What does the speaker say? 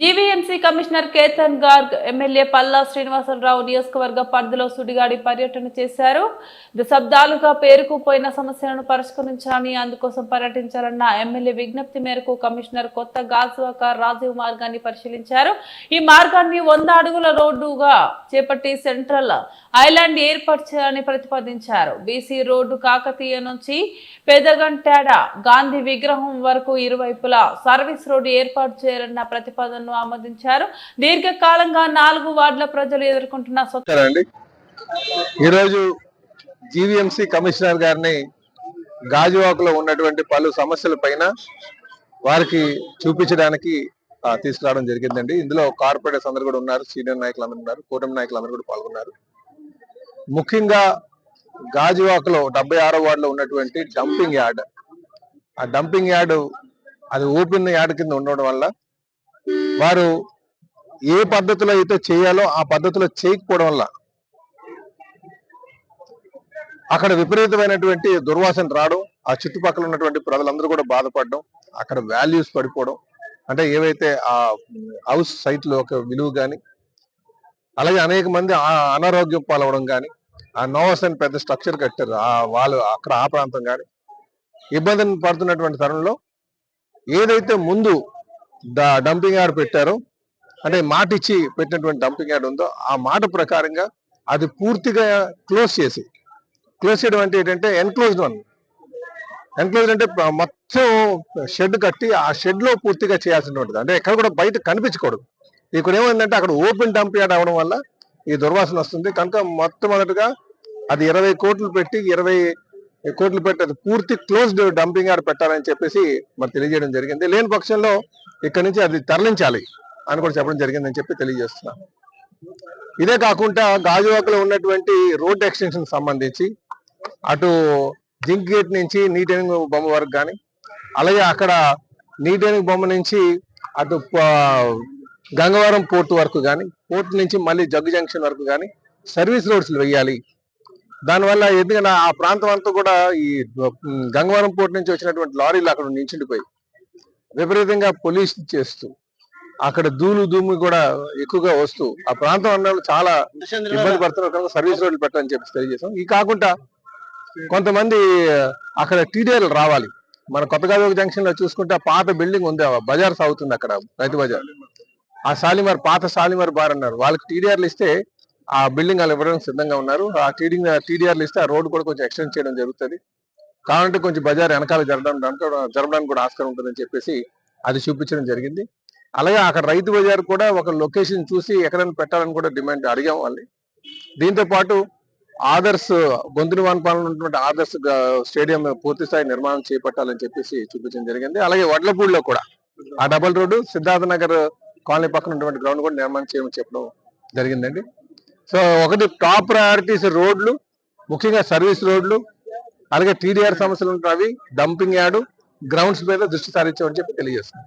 E V GVMC commissioner Ketan Garg MLA Palla Srinivasarao నియోజకవర్గ పరిధిలో సుడిగాడి పర్యటన చేశారు. దశాబ్దాలుగా పేరుకుపోయిన సమస్యలను పరిష్కరించాలని అందుకోసం పర్యటించాలన్న ఎమ్మెల్యే విజ్ఞప్తి మేరకు కమిషనర్ కొత్త గాజువాక రాజీవ్ మార్గాన్ని పరిశీలించారు. ఈ మార్గాన్ని వంద అడుగుల రోడ్డుగా చేపట్టి సెంట్రల్ ఐలాండ్ ఏర్పాటు చేయాలని ప్రతిపాదించారు. బీసీ రోడ్డు కాకతీయ నుంచి పెదగంటాడ గాంధీ విగ్రహం వరకు ఇరువైపులా సర్వీస్ రోడ్డు ఏర్పాటు చేయాలన్న ప్రతిపాదనను ఆమోదించారు. దీర్ఘకాలంగా నాలుగు వార్డుల ప్రజలు ఎదుర్కొంటున్న స్వచ్ఛ ఈరోజు జీవీఎంసీ కమిషనర్ గారిని గాజువాకలో ఉన్నటువంటి పలు సమస్యల పైన వారికి చూపించడానికి తీసుకురావడం జరిగిందండి. ఇందులో కార్పొరేటర్స్ అందరు కూడా ఉన్నారు సీనియర్ నాయకులు అందరు ఉన్నారు కూటమి నాయకులు అందరు కూడా పాల్గొన్నారు. ముఖ్యంగా గాజువాకలో డెబ్బై ఆరో వార్డులో ఉన్నటువంటి డంపింగ్ యార్డ్. ఆ డంపింగ్ యార్డ్ అది ఓపెన్ యార్డ్ కింద ఉండడం వల్ల వారు ఏ పద్ధతిలో అయితే చేయాలో ఆ పద్ధతిలో చేయకపోవడం వల్ల అక్కడ విపరీతమైనటువంటి దుర్వాసన రావడం ఆ చుట్టుపక్కల ఉన్నటువంటి ప్రజలందరూ కూడా బాధపడడం అక్కడ వాల్యూస్ పడిపోవడం అంటే ఏవైతే ఆ హౌస్ సైట్లో ఒక విలువ కానీ అలాగే అనేక మంది ఆ అనారోగ్యం పాలవడం కానీ ఆ నోవస్ అని పెద్ద స్ట్రక్చర్ కట్టారు. ఆ వాళ్ళు అక్కడ ఆ ప్రాంతం కానీ ఇబ్బందిని పడుతున్నటువంటి తరుణంలో ఏదైతే ముందు డంపింగ్ యార్డ్ పెట్టారో. అంటే మాట ఇచ్చి పెట్టినటువంటి డంపింగ్ యార్డ్ ఉందో ఆ మాట ప్రకారంగా అది పూర్తిగా క్లోజ్ చేసి క్లోజ్ చేయడం అంటే ఏంటంటే ఎన్క్లోజ్డ్ వన్ ఎన్క్లోజ్డ్ అంటే మొత్తం షెడ్ కట్టి ఆ షెడ్లో పూర్తిగా చేయాల్సినటువంటిది. అంటే ఎక్కడ కూడా బయట కనిపించకూడదు. ఇక్కడ ఏమైందంటే అక్కడ ఓపెన్ డంప్ యార్డ్ అవడం వల్ల ఈ దుర్వాసన వస్తుంది. కనుక మొట్టమొదటిగా అది ఇరవై కోట్లు పెట్టి ఇరవై కోట్లు పెట్టి అది పూర్తి క్లోజ్డ్ డంపింగ్ యార్డ్ పెట్టాలని చెప్పేసి మరి తెలియజేయడం జరిగింది. లేని పక్షంలో ఇక్కడ నుంచి అది తరలించాలి అని కూడా చెప్పడం జరిగిందని చెప్పి తెలియజేస్తున్నాను ఇదే కాకుండా గాజువాకలో ఉన్నటువంటి రోడ్ ఎక్స్టెన్షన్ సంబంధించి అటు జింక్ గేట్ నుంచి నీటెనింగ్ బొమ్మ వరకు కానీ అలాగే అక్కడ నీటెనింగ్ బొమ్మ నుంచి అటు ప- గంగవరం పోర్ట్ వరకు కానీ పోర్ట్ నుంచి మళ్ళీ జగ్గు జంక్షన్ వరకు కానీ సర్వీస్ రోడ్స్లు వేయాలి దానివల్ల ఎందుకంటే ఆ ప్రాంతం అంతా కూడా ఈ గంగవరం పోర్ట్ నుంచి వచ్చినటువంటి లారీలు అక్కడ నించుండిపోయి విపరీతంగా పొల్యూషన్ చేస్తూ అక్కడ ధూళి ధూమి కూడా ఎక్కువగా వస్తూ ఆ ప్రాంతం అన్న వాళ్ళు చాలా ఇబ్బంది పడుతున్నారు. కనుక సర్వీస్ రోడ్లు పెట్టాలని చెప్పి తెలియజేసాం ఈ కాకుండా కొంతమంది అక్కడ టీడీఎల్ రావాలి. మన కొత్తగా జంక్షన్లో చూసుకుంటే పాత బిల్డింగ్ ఉంది. బజార్ సాగుతుంది అక్కడ రైతు బజార్. ఆ సాలిమార్ పాత సాలిమార్ బార్ అన్నారు. వాళ్ళకి టీడీఆర్లు ఇస్తే ఆ బిల్డింగ్ వాళ్ళు ఇవ్వడానికి సిద్ధంగా ఉన్నారు. ఆ టీడింగ్ టీడీఆర్లు ఇస్తే ఆ రోడ్డు కూడా కొంచెం ఎక్స్టెండ్ చేయడం జరుగుతుంది. కావాలంటే కొంచెం బజార్ వెనకాల జరగడానికి జరగడానికి కూడా ఆస్కారం ఉంటుందని చెప్పేసి అది చూపించడం జరిగింది. అలాగే అక్కడ రైతు బజార్ కూడా ఒక లొకేషన్ చూసి ఎక్కడైనా పెట్టాలని కూడా డిమాండ్ అడిగాం వాళ్ళని దీంతో పాటు ఆదర్శ్ గొంతుని వాన్పాలన ఉన్నటువంటి ఆదర్శ్ స్టేడియం పూర్తి స్థాయి నిర్మాణం చేపట్టాలని చెప్పేసి చూపించడం జరిగింది. అలాగే వడ్లపూడిలో కూడా ఆ double road Siddhartha Nagar colony పక్కన ఉన్నటువంటి గ్రౌండ్ కూడా నిర్మాణం చేయమని చెప్పడం జరిగిందండి. సో ఒకటి టాప్ ప్రయారిటీస్ రోడ్లు ముఖ్యంగా సర్వీస్ రోడ్లు అలాగే టీడీఆర్ సమస్యలు ఉంటాయి డంపింగ్ యార్డు గ్రౌండ్స్ మీద దృష్టి సారించామని చెప్పి తెలియజేస్తున్నాం.